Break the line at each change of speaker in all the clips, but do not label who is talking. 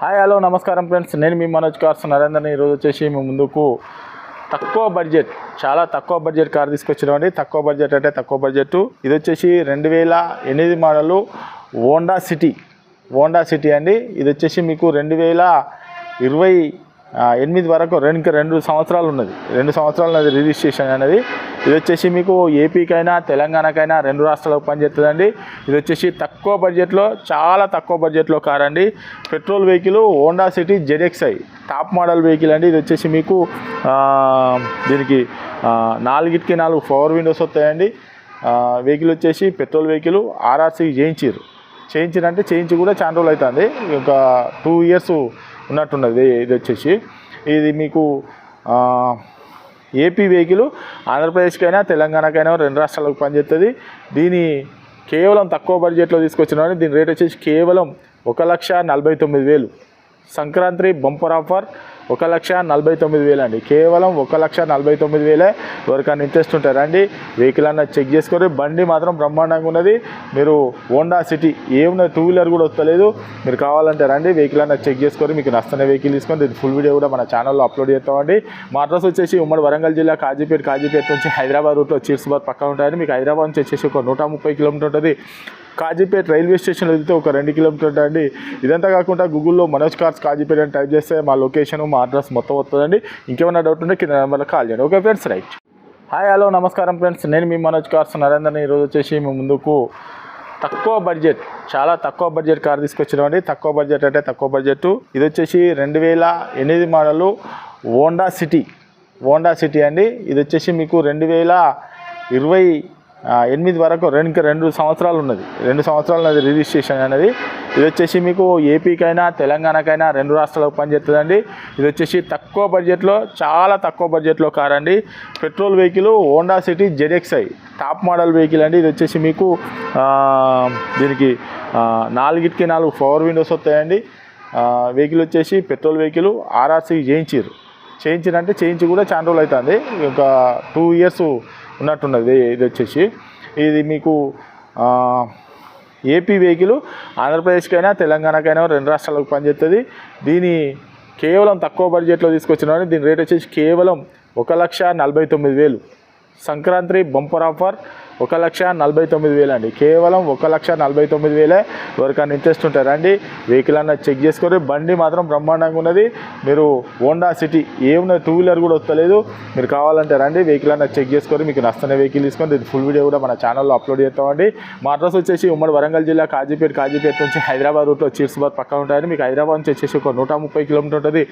Hi hello నమస్కారం friends నేను మీ మనోజ్ కార్స్ నరేందర్ని ఈరోజు వచ్చేసి మీ ముందుకు తక్కువ బడ్జెట్ చాలా తక్కువ బడ్జెట్ కార్ తీసుకొచ్చినామండి. తక్కువ బడ్జెట్ అంటే తక్కువ బడ్జెట్ ఇది వచ్చేసి రెండు వేల ఎనిమిది model Honda City Honda City అండి. ఇది వచ్చేసి మీకు రెండు వేల ఇరవై ఎనిమిది వరకు రెండు రెండు సంవత్సరాలు ఉన్నది. రెండు సంవత్సరాలు ఉన్నది రిజిస్ట్రేషన్ అనేది. ఇది వచ్చేసి మీకు ఏపీకైనా తెలంగాణకైనా రెండు రాష్ట్రాలకు పనిచేస్తుందండి. ఇది వచ్చేసి తక్కువ బడ్జెట్లో చాలా తక్కువ బడ్జెట్లో కార్ అండి petrol vehicle Honda City ZXi top model vehicle అండి. ఇది వచ్చేసి మీకు దీనికి నాలుగిటికి నాలుగు ఫోర్ విండోస్ వస్తాయండి. వెహికల్ వచ్చేసి పెట్రోల్ వెహికల్ ఆర్ఆర్సీ చేయించారు చేయించారంటే చేయించి కూడా చాలా రోజులు అవుతుంది. ఒక టూ ఇయర్స్ ఉన్నట్టున్నది. ఇది వచ్చేసి ఇది మీకు ఏపీ వెహికల్ ఆంధ్రప్రదేశ్కైనా తెలంగాణకైనా రెండు రాష్ట్రాలకు పనిచేస్తుంది దీని కేవలం తక్కువ బడ్జెట్లో తీసుకొచ్చిన దీని రేట్ వచ్చేసి కేవలం ఒక లక్ష నలభై తొమ్మిది వేలు. సంక్రాంతి బంపర్ ఆఫర్ ఒక లక్ష నలభై తొమ్మిది వేలు అండి. కేవలం ఒక లక్ష నలభై తొమ్మిది వేలే ఎవరికైనా ఇంట్రెస్ట్ ఉంటారండి వెహికల్ అన్న చెక్ చేసుకొని బండి మాత్రం బ్రహ్మాండంగా ఉన్నది. మీరు హోండా సిటీ ఏమున్నది టూ వీలర్ కూడా వస్తలేదు. మీరు కావాలంటే రండి. వెహికల్ అన్న చెక్ చేసుకొని మీకు నస్తున్న వెహికల్ తీసుకొని దీని ఫుల్ వీడియో కూడా మన ఛానల్లో అప్లోడ్ చేస్తామండి. మా అడ్రస్ వచ్చేసి ఉమ్మడి వరంగల్ జిల్లా కాజీపేట కాజీపేట నుంచి హైదరాబాద్ రూట్లో చీర్స్బాద్ పక్కన ఉంటాయని మీకు హైదరాబాద్ నుంచి వచ్చేసి ఒక నూట ముప్పై కిలోమీటర్ ఉంటుంది. కాజీపేట రైల్వే స్టేషన్ వెళ్తే ఒక రెండు కిలోమీటర్ అండి. ఇదంతా కాకుండా గూగుల్లో మనోజ్ కార్స్ కాజీపేట అని టైప్ చేస్తే మా లొకేషన్ మా అడ్రస్ మొత్తం వస్తుందండి. ఇంకేమైనా డౌట్ ఉంటే కింద నెంబర్లో కాల్ చేయండి. Okay friends right. Hi hello నమస్కారం ఫ్రెండ్స్. నేను మీ మనోజ్ కార్స్ నరేందర్ని ఈరోజు వచ్చేసి మీ ముందుకు తక్కువ బడ్జెట్ చాలా తక్కువ బడ్జెట్ కార్ తీసుకొచ్చినామండి తక్కువ బడ్జెట్ అంటే తక్కువ బడ్జెట్ ఇది వచ్చేసి రెండు వేల ఎనిమిది model Honda City. Honda City అండి. ఇది వచ్చేసి మీకు రెండు వేల ఇరవై ఎనిమిది వరకు రెండు రెండు సంవత్సరాలు ఉన్నది. రెండు సంవత్సరాలు ఉన్నది రిజిస్ట్రేషన్ అనేది. ఇది వచ్చేసి మీకు ఏపీకైనా తెలంగాణకైనా రెండు రాష్ట్రాలకు పనిచేస్తుందండి. ఇది వచ్చేసి తక్కువ బడ్జెట్లో చాలా తక్కువ బడ్జెట్లో కార్ అండి petrol vehicle Honda City ZXi top model vehicle అండి. ఇది వచ్చేసి మీకు దీనికి నాలుగిటికి నాలుగు ఫోర్ విండోస్ వస్తాయండి. వెహికల్ వచ్చేసి పెట్రోల్ వెహికల్ ఆర్ఆర్సీ చేయించారు చేయించారంటే చేయించి కూడా చాలా రోజులు అవుతుంది. ఒక టూ ఇయర్స్ ఉన్నట్టున్నది. ఇది వచ్చేసి ఇది మీకు ఏపీ వెహికల్ ఆంధ్రప్రదేశ్కైనా తెలంగాణకైనా రెండు రాష్ట్రాలకు పనిచేస్తుంది దీని కేవలం తక్కువ బడ్జెట్లో తీసుకొచ్చిన దీని రేట్ వచ్చేసి కేవలం ఒక లక్ష నలభై తొమ్మిది వేలు. సంక్రాంతి బంపర్ ఆఫర్ ఒక లక్ష నలభై తొమ్మిది వేలు అండి. కేవలం ఒక లక్ష నలభై తొమ్మిది వేలే ఎవరికైనా ఇంట్రెస్ట్ ఉంటారండి వెహికల్ అన్న చెక్ చేసుకొని బండి మాత్రం బ్రహ్మాండంగా ఉన్నది. మీరు హోండా సిటీ ఏమున్నది టూ వీలర్ కూడా వస్తలేదు. మీరు కావాలంటే రండి. వెహికల్ అన్న చెక్ చేసుకొని మీకు నచ్చిన వెహికల్ తీసుకొని దీని ఫుల్ వీడియో కూడా మన ఛానల్లో అప్లోడ్ చేస్తామండి. మా అడ్రస్ వచ్చేసి ఉమ్మడి వరంగల్ జిల్లా కాజీపేట కాజీపేట నుంచి హైదరాబాద్ రూట్లో చీర్స్బాద్ పక్కన ఉంటాయని మీకు హైదరాబాద్ నుంచి వచ్చేసి ఒక నూట ముప్పై కిలోమీటర్ ఉంటుంది.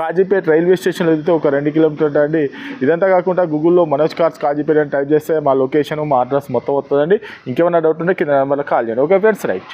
కాజీపేట రైల్వే స్టేషన్ వెళ్తే ఒక రెండు కిలోమీటర్ అండి. ఇదంతా కాకుండా గూగుల్లో మనోజ్ కార్స్ కాజీపేట అని టైప్ చేస్తే మా లొకేషన్ మా అడ్రస్ మొత్తం వస్తుందండి. ఇంకేమైనా డౌట్ ఉంటే కింద నెంబర్లో కాల్ చేయండి. Okay friends right.